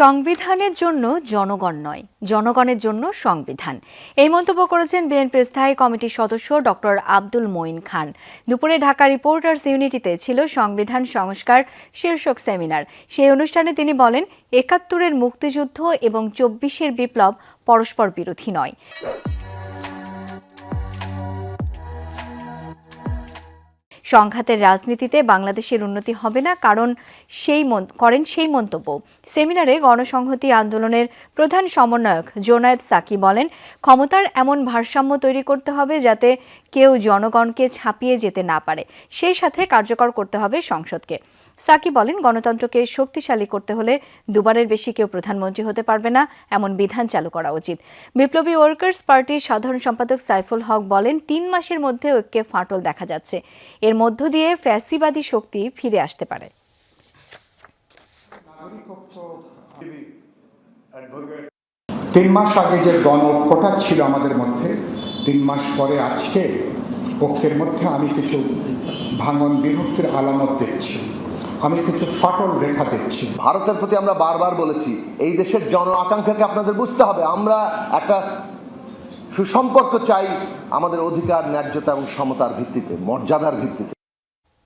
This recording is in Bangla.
সংবিধানের জন্য জনগণ নয়, জনগণের জন্য সংবিধান। এই মন্তব্য করেছেন বিএনপির স্থায়ী কমিটির সদস্য ডক্টর আব্দুল মঈন খান। দুপুরে ঢাকা রিপোর্টার্স ইউনিটিতে ছিল সংবিধান সংস্কার শীর্ষক সেমিনার। সেই অনুষ্ঠানে তিনি বলেন, একাত্তরের মুক্তিযুদ্ধ এবং চব্বিশের বিপ্লব পরস্পর বিরোধী নয়। সংঘাতের রাজনীতিতে বাংলাদেশের উন্নতি হবে না, কারণ সেই করেন সেই মন্তব্য। সেমিনারে গণসংহতি আন্দোলনের প্রধান সমন্বয়ক জোনায়েদ সাকি বলেন, ক্ষমতার এমন ভারসাম্য তৈরি করতে হবে যাতে কেউ জনগণকে ছাপিয়ে যেতে না পারে। সেই সাথে কার্যকর করতে হবে সংসদকে। সাকি বলেন, গণতন্ত্রকে শক্তিশালী করতে হলে দুবারের বেশি কেউ প্রধানমন্ত্রী হতে পারবে না, এমন বিধান চালু করা উচিত। বিপ্লবী ওয়ার্কার্স পার্টির সাধারণ সম্পাদক সাইফুল হক বলেন, তিন মাসের মধ্যে ঐক্যে ফাটল দেখা যাচ্ছে। এর মধ্য দিয়ে ফ্যাসিবাদী শক্তি ফিরে আসতে পারে। তিন মাস আগে যে গণ কোটা ছিল আমাদের মধ্যে তিন মাস পরে আজকে পক্ষের মধ্যে আমি কিছু ভাঙন বিভক্তির আলামত দেখছি। আমি কিছু ফাটল রেখা দেখছি। ভারতের প্রতি আমরা বারবার বলেছি এই দেশের জন আকাঙ্ক্ষাকে আপনাদের বুঝতে হবে। আমরা একটা সুসম্পর্ক চাই আমাদের অধিকার ন্যায্যতা এবং সমতার ভিত্তিতে মর্যাদার ভিত্তিতে।